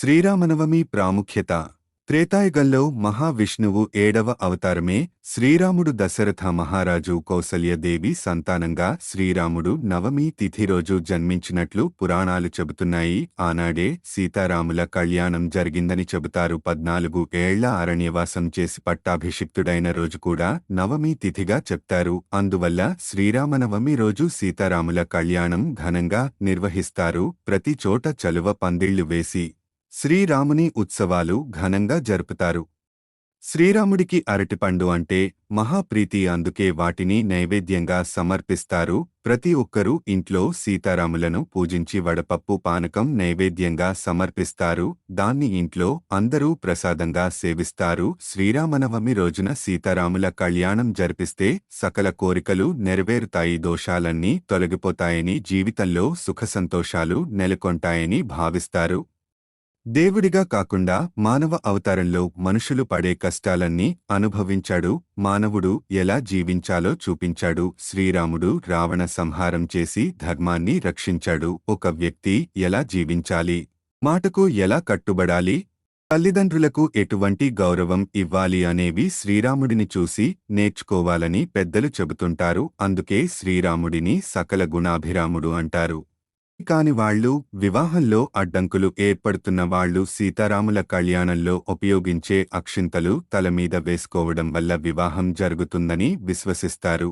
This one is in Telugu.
శ్రీరామనవమి ప్రాముఖ్యత. త్రేతాయుగంలో మహావిష్ణువు ఏడవ అవతారమే శ్రీరాముడు దశరథ మహారాజు కౌసల్యదేవి సంతానంగా శ్రీరాముడు నవమి తిథి రోజు జన్మించినట్లు పురాణాలు చెబుతున్నాయి. ఆనాడే సీతారాముల కళ్యాణం జరిగిందని చెబుతారు. పద్నాలుగు ఏళ్ళ అరణ్యవాసం చేసి పట్టాభిషిక్తుడైన రోజు కూడా నవమి తిథిగా చెప్తారు. అందువల్ల శ్రీరామనవమి రోజు సీతారాముల కళ్యాణం ఘనంగా నిర్వహిస్తారు. ప్రతి చోట చలువ పందిళ్ళు వేసి శ్రీరాముని ఉత్సవాలు ఘనంగా జరుపుతారు. శ్రీరాముడికి అరటిపండు అంటే మహాప్రీతి అందుకే వాటిని నైవేద్యంగా సమర్పిస్తారు. ప్రతి ఒక్కరూ ఇంట్లో సీతారాములను పూజించి వడపప్పు పానకం నైవేద్యంగా సమర్పిస్తారు. దాన్ని ఇంట్లో అందరూ ప్రసాదంగా సేవిస్తారు. శ్రీరామనవమి రోజున సీతారాముల కళ్యాణం జరిపిస్తే సకల కోరికలు నెరవేరుతాయి. దోషాలన్నీ తొలగిపోతాయని జీవితంలో సుఖసంతోషాలు నెలకొంటాయని భావిస్తారు. దేవుడిగా కాకుండా మానవ అవతారంలో మనుషులు పడే కష్టాలన్నీ అనుభవించాడు మానవుడు ఎలా జీవించాలో చూపించాడు శ్రీరాముడు రావణ సంహారం చేసి ధర్మాన్ని రక్షించాడు ఒక వ్యక్తి ఎలా జీవించాలి మాటకు ఎలా కట్టుబడాలి తల్లిదండ్రులకు ఎటువంటి గౌరవం ఇవ్వాలి అనేవి శ్రీరాముడిని చూసి నేర్చుకోవాలని పెద్దలు చెబుతుంటారు అందుకే శ్రీరాముడిని సకల గుణాభిరాముడు అంటారు. కాని వాళ్ళు వివాహంలో అడ్డంకులు ఏర్పడుతున్న వాళ్ళు సీతారాముల కళ్యాణంలో ఉపయోగించే అక్షింతలు తలమీద వేసుకోవడం వల్ల వివాహం జరుగుతుందని విశ్వసిస్తారు.